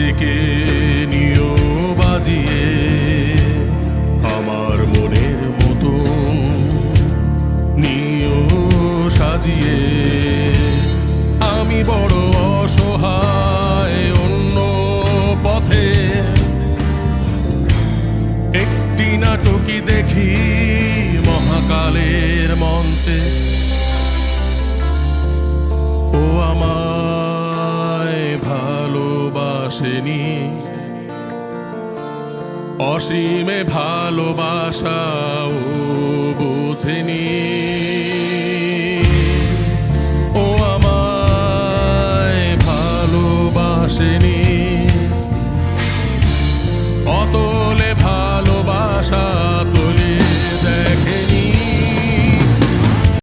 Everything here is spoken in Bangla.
নিজেকে নিও বাজিয়ে আমার মনের মতন নিও সাজিয়ে। আমি বড় অসহায় অন্য পথে। একটি নাটকই দেখি ভালোবাসেনি অসীমে ভালোবাসাও বুঝেনি। ও আমায় ভালোবাসেনি।